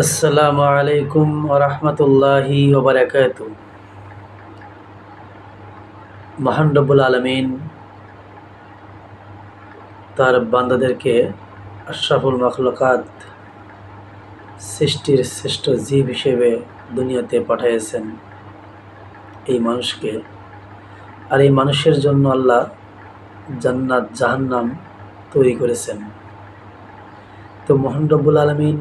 আসসালামু আলাইকুম ওরহমতুল্লাহি ওবরাকাত মহান রব্বুল আলমিন তার বান্দাদেরকে আশরাফুল মখলকাত সৃষ্টির শ্রেষ্ঠ জীব হিসেবে দুনিয়াতে পাঠিয়েছেন এই মানুষকে। আর এই মানুষের জন্য আল্লাহ জান্নাত জাহান্নাম তৈরি করেছেন। তো মোহন রব্বুল আলমিন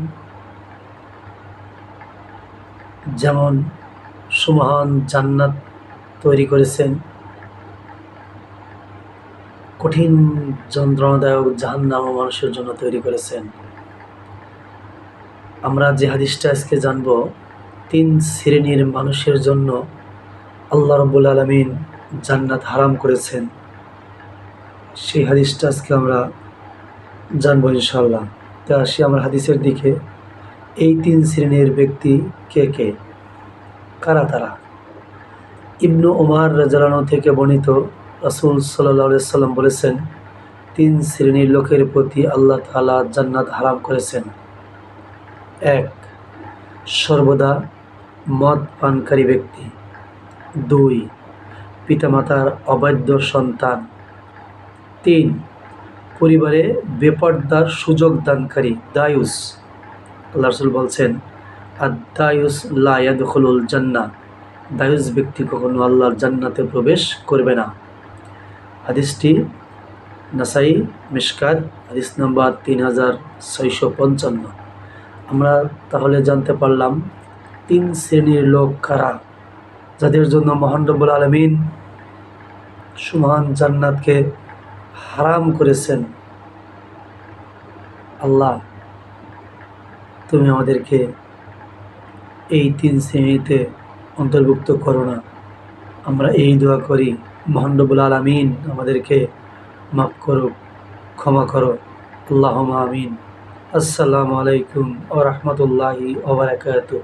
যেমন সুমহান জান্নাত তৈরি করেছেন। কঠিন যন্ত্রণাদায়ক জাহান্নাম মানুষের জন্য তৈরি করেছেন। আমরা যে হাদিসটা আজকে জানব, তিন শ্রেণির মানুষের জন্য আল্লাহ রব্বুল আলমিন জান্নাত হারাম করেছেন। সেই হাদিসটা আজকে আমরা জানব ইনশাল্লাহ তা আসি আমরা হাদিসের দিকে। এই তিন শ্রেণির ব্যক্তি কে কে? কারা তারা? ইবনু ওমার রাজালানো থেকে বর্ণিত রাসুল সাল্লাহ সাল্লাম বলেছেন, তিন শ্রেণির লোকের প্রতি আল্লাহ তালা জান্নাত হারাম করেছেন। এক, সর্বদা মদ পানকারী ব্যক্তি। দুই, পিতামাতার অবাধ্য সন্তান। তিন, পরিবারে বেপর্দার সুযোগ দানকারী, দায়ুস। আল্লাহ রসুল বলছেন আর দায়ুস লায়াদুল জান্না দায়ুস ব্যক্তি কখনো আল্লাহর জান্নাতে প্রবেশ করবে না। হাদিসটি নাসাই মিসকাত হাদিস নাম্বার তিন হাজার ছয়শো পঞ্চান্ন। আমরা তাহলে জানতে পারলাম, তিন শ্রেণির লোক কারা? যাদের জন্য মহান রব্বুল আলমিন সুমহান জান্নাতকে হারাম করেছেন। আল্লাহ তুমি আমাদেরকে এই তিন শ্রেণীতে অন্তর্ভুক্ত করো না। আমরা এই দোয়া করি মহানবুল আলামিন আমাদেরকে মাফ করো ক্ষমা করো। আল্লাহ আমিন। আসসালামু আলাইকুম ও রহমতুল্লাহি ওবরাকাতু